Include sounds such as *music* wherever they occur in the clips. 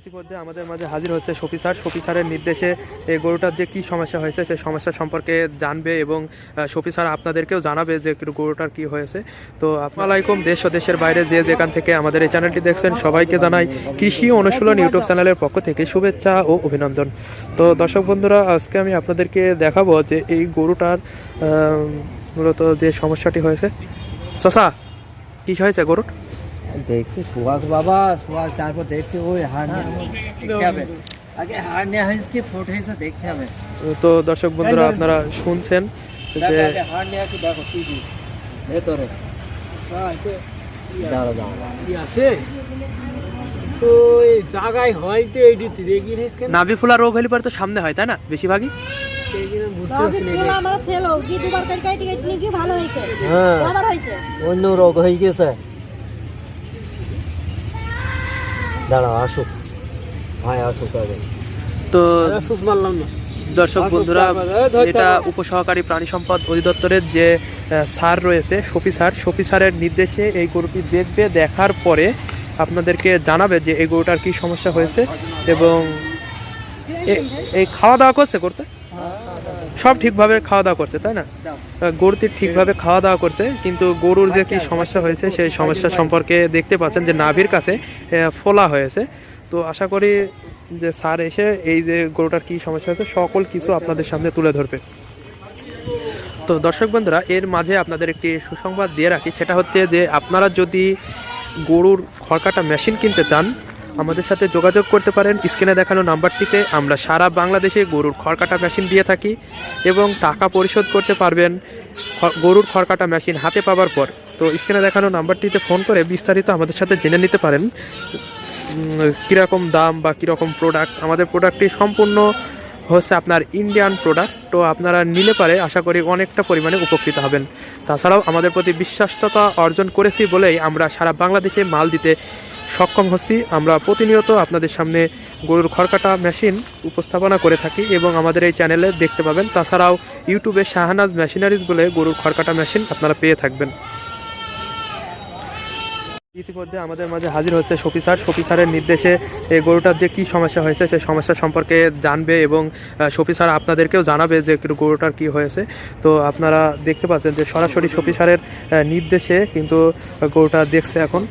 ইতিমধ্যে আমাদের মাঝে হাজির হচ্ছে শফি স্যার। শফি স্যারের নির্দেশে এই গরুটার যে কী সমস্যা হয়েছে, সেই সমস্যা সম্পর্কে জানবে এবং শফি স্যার আপনাদেরকেও জানাবে যে গরুটার কি হয়েছে। তো আসসালামাইকুম দেশ ও দেশের বাইরে যে যেখান থেকে আমাদের এই চ্যানেলটি দেখছেন, সবাইকে জানাই কৃষি অনুশীলন ইউটিউব চ্যানেলের পক্ষ থেকে শুভেচ্ছা ও অভিনন্দন। তো দর্শক বন্ধুরা, আজকে আমি আপনাদেরকে দেখাবো যে এই গরুটার মূলত যে সমস্যাটি হয়েছে। চাষা কী হয়েছে গরুর? দেখছি সুহাগ বাবা সুহাগ তারপর দেখছি ওই হার্নিয়া দেখতে হবে। আগে হার্নিয়া হয়েছে ফোট হয়েছে দেখতে হবে? তো দর্শক বন্ধুরা আপনারা শুনছেন যে হার্নিয়া কি দেখো কি কি ভেতরে। দাঁড়া দাঁড়া। আছে? তো এই জায়গায় হয়তো এইটি দেখি নিস নাভি ফুলা রোগ হলে পরে তো সামনে হয় তাই না? বেশিরভাগই? এইখানে বুঝতে তবে পারছি দাঁড়াও আসুক। ভাই আসুক আগে। তো দর্শক বন্ধুরা এটা উপসহকারী প্রাণী সম্পদ অধিদপ্তরের যে স্যার রয়েছে সফি স্যার সফি স্যারের নির্দেশে এই গরুটি দেখবে দেখার পরে আপনাদেরকে জানাবে যে এই গরুটার কি সমস্যা হয়েছে এবং এই খাওয়া দাওয়া করছে করতে? সব ঠিকভাবে খাওয়া দাওয়া করছে তাই না? গরুটি ঠিকভাবে খাওয়া দাওয়া করছে কিন্তু গরুর যে কি সমস্যা হয়েছে সেই সমস্যা সম্পর্কে দেখতে পাচ্ছেন যে নাভির কাছে ফোলা হয়েছে। তো আশা করি যে স্যার এসে এই যে গরুটার কি সমস্যা হয়েছে সকল কিছু আপনাদের সামনে তুলে ধরবে। তো দর্শক বন্ধুরা এর মাঝে আপনাদের একটি সুসংবাদ দিয়ে রাখি। সেটা হচ্ছে যে আপনারা যদি গরুর খড়কাটা মেশিন কিনতে চান আমাদের সাথে যোগাযোগ করতে পারেন। স্ক্রিনে দেখানো নাম্বারটিতে আমরা সারা বাংলাদেশে গরুর খড়কাটা মেশিন দিয়ে থাকি এবং টাকা পরিশোধ করতে পারবেন গরুর খড়কাটা মেশিন হাতে পাওয়ার পর। তো স্ক্রিনে দেখানো নাম্বারটিতে ফোন করে বিস্তারিত আমাদের সাথে জেনে নিতে পারেন। কীরকম দাম বা কীরকম প্রোডাক্ট আমাদের প্রোডাক্টটি সম্পূর্ণ হচ্ছে আপনার ইন্ডিয়ান প্রোডাক্ট তো আপনারা নিলে পারে আশা করি অনেকটা পরিমাণে উপকৃত হবেন। তাছাড়াও আমাদের প্রতি বিশ্বাসতা অর্জন করেছি বলেই আমরা সারা বাংলাদেশে মাল দিতে সক্ষম হচ্ছি। আমরা প্রতিনিয়ত আপনাদের সামনে গরুর খড়কাটা মেশিন উপস্থাপনা করে থাকি এবং আমাদের এই চ্যানেলে দেখতে পাবেন। তাছাড়াও ইউটিউবে শাহানাজ মেশিনারিজ বলে গরুর খড়কাটা মেশিন আপনারা পেয়ে থাকবেন। ইতিমধ্যে আমাদের মাঝে হাজির হচ্ছে শফি স্যার। শফি স্যারের নির্দেশে এই গরুটার যে কি সমস্যা হয়েছে, সেই সমস্যা সম্পর্কে জানবে এবং শফি স্যার আপনাদেরকেও জানাবে যে গরুটার কি হয়েছে। তো আপনারা দেখতে পাচ্ছেন যে সরাসরি শফি স্যারের নির্দেশে কিন্তু গরুটা দেখছে এখন।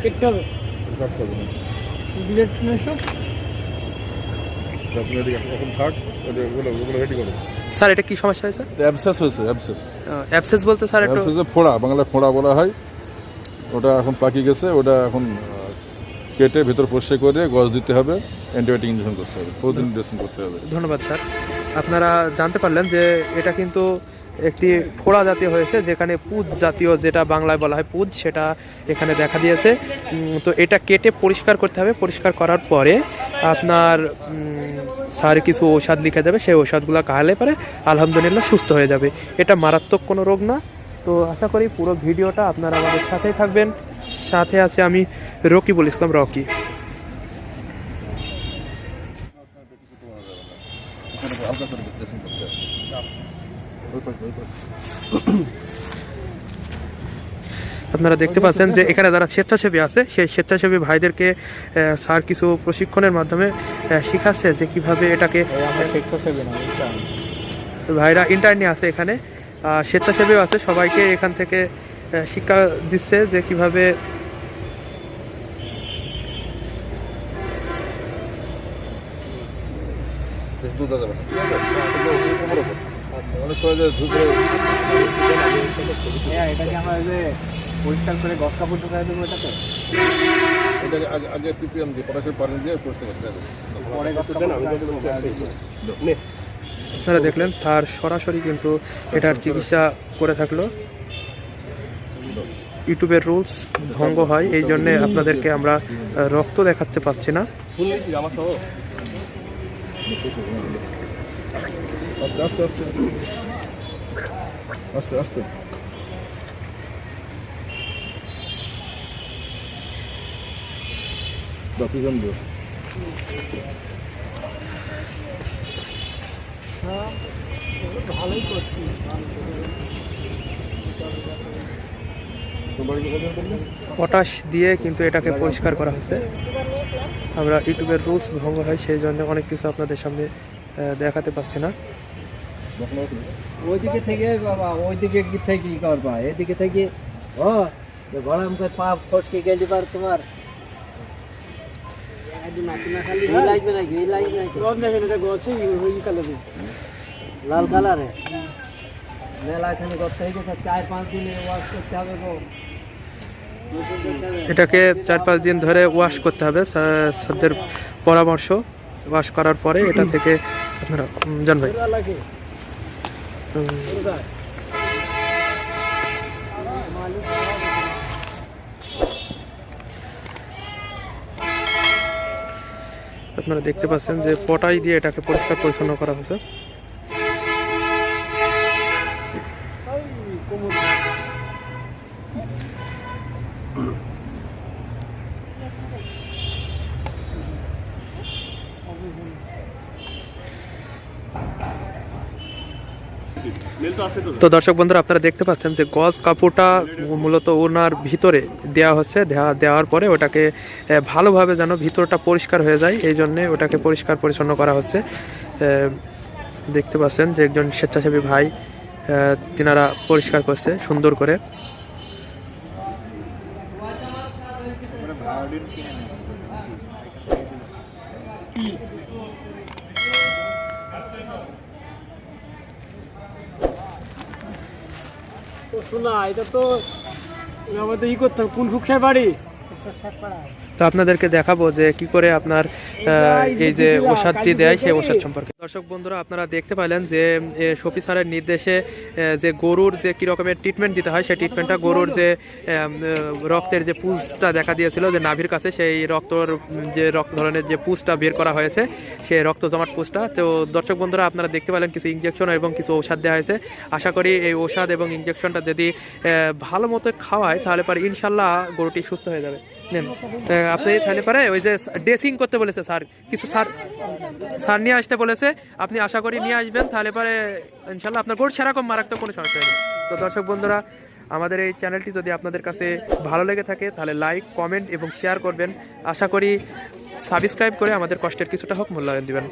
কেটে হবে বিলেট নেশো এখন থাক ওগুলো ওগুলো রেডি করো স্যার এটা কি সমস্যা হয়েছে? অ্যাবসেস হয়েছে অ্যাবসেস অ্যাবসেস বলতে স্যার একটু অ্যাবসেসে ফোড়া বাংলায় ফোড়া বলা হয়। ওটা এখন পাকি গেছে ওটা এখন কেটে ভেতর পরিষ্কার করে গজ দিতে হবে অ্যান্টিবায়োটিক ইঞ্জেকশন করতে হবে প্রতিদিন ড্রেসিং করতে হবে। ধন্যবাদ স্যার। আপনারা জানতে পারলেন যে এটা কিন্তু একটি ফোড়া জাতীয় হয়েছে, যেখানে পুজ জাতীয় যেটা বাংলায় বলা হয় পুজ সেটা এখানে দেখা দিয়েছে। তো এটা কেটে পরিষ্কার করতে হবে। পরিষ্কার করার পরে আপনার স্যার কিছু ঔষধ লিখে দেবে সেই ঔষধগুলো খাওয়ালে পরে আলহামদুলিল্লাহ সুস্থ হয়ে যাবে। এটা মারাত্মক কোনো রোগ না। তো আশা করি পুরো ভিডিওটা আপনারা আমাদের সাথেই থাকবেন। সাথে আছে আমি রকিবুল ইসলাম রকি হালকা করে ড্রেসিং করতে হবে ওই পাশে, ওই পাশে। আপনারা দেখতে পাচ্ছেন যে এখানে যারা স্বেচ্ছাসেবী আছে সেই স্বেচ্ছাসেবী ভাইদেরকে স্যার কিছু প্রশিক্ষণের মাধ্যমে শিখাচ্ছে যে কীভাবে এটাকে ভাইরা ইন্টারনি আছে এখানে স্বেচ্ছাসেবীও আছে সবাইকে এখান থেকে শিক্ষা দিচ্ছে যে কীভাবে দুধ দেওয়া যাবে উপর অনেক সময় যে হ্যাঁ পরিষ্কার করে গস কাপড় ঢোকায় দেবো এটাতে এটাকে আগে আগে পিপিএম দিয়ে পটাশের পানি দিয়ে পরিষ্কার করতে হবে পরে কাপড় আপনারা দেখলেন স্যার সরাসরি কিন্তু এটার চিকিৎসা করে থাকল। ইউটিউবের রুলস ভঙ্গ হয় এই জন্যে আপনাদেরকে আমরা রক্ত দেখাতে পাচ্ছি না। আস্তে আস্তে আস্তে। আস্তে আস্তে। ভালোই করছি পটাশ দিয়ে কিন্তু এটাকে পরিষ্কার করা হয়েছে। আমরা ইউটিউবের রুলস ভঙ্গ হয় সেই জন্য অনেক কিছু আপনাদের সামনে দেখাতে পাচ্ছি না। ওইদিকে থেকে বাবা ওইদিকে কি থেকে কি করবা? এদিকে থেকে ও গরম করে পা ফটকে গেলি তোমার লাল কালারে? মেলা এখানে করতে হয়ে গেছে চার পাঁচ দিনে ওয়াশ করতে হবে গো। এটাকে চার পাঁচ দিন ধরে ওয়াশ করতে হবে স্যারদের পরামর্শ ওয়াশ করার পরে এটা *laughs* থেকে আপনারা উম, আপনারা দেখতে পাচ্ছেন যে পটাই দিয়ে এটাকে পরিষ্কার পরিচ্ছন্ন করা হয়েছে। তো দর্শক বন্ধুরা, আপনারা দেখতে পাচ্ছেন যে গজ কাপড়টা মূলত ওনার ভিতরে দেওয়া হচ্ছে দেওয়া দেওয়ার পরে ওটাকে ভালোভাবে যেন ভিতরটা পরিষ্কার হয়ে যায়, এই জন্যে ওটাকে পরিষ্কার পরিচ্ছন্ন করা হচ্ছে। দেখতে পাচ্ছেন যে একজন স্বেচ্ছাসেবী ভাই তিনারা পরিষ্কার করছে, সুন্দর করে। শোনা এটা তো আমাদের ই করতে হবে কোন সাহেব বাড়ি? তো আপনাদেরকে দেখাবো যে কি করে আপনার এই যে ওষুধটি দেয় সেই ওষুধ সম্পর্কে। দর্শক বন্ধুরা, আপনারা দেখতে পাইলেন যে শফি স্যারের নির্দেশে যে গরুর যে কি রকমের ট্রিটমেন্ট দিতে হয়, সেই ট্রিটমেন্টটা গরুর যে রক্তের যে পুজটা দেখা দিয়েছিল যে নাভির কাছে, সেই রক্তর, যে রক্ত ধরনের যে পুজটা বের করা হয়েছে, সেই রক্ত জমাট পুজটা। তো দর্শক বন্ধুরা, আপনারা দেখতে পেলেন কিছু ইঞ্জেকশন এবং কিছু ঔষধ দেওয়া হয়েছে। আশা করি এই ঔষধ এবং ইঞ্জেকশনটা যদি ভালো মতো খাওয়ায়, তাহলে পরে ইনশাল্লাহ গরুটি সুস্থ হয়ে যাবে। নেন। আপনি তাহলে পরে ওই যে ড্রেসিং করতে বলেছে স্যার, কিছু স্যার স্যার নিয়ে আসতে বলেছে। আপনি আশা করি নিয়ে আসবেন, তাহলে পরে ইনশাল্লাহ আপনার গরু সেরকম মারাত্মক কোনো সমস্যা নেই। তো দর্শক বন্ধুরা, আমাদের এই চ্যানেলটি যদি আপনাদের কাছে ভালো লেগে থাকে, তাহলে লাইক, কমেন্ট এবং শেয়ার করবেন। আশা করি সাবস্ক্রাইব করে আমাদের কষ্টের কিছুটা হোক মূল্যায়ন দিবেন।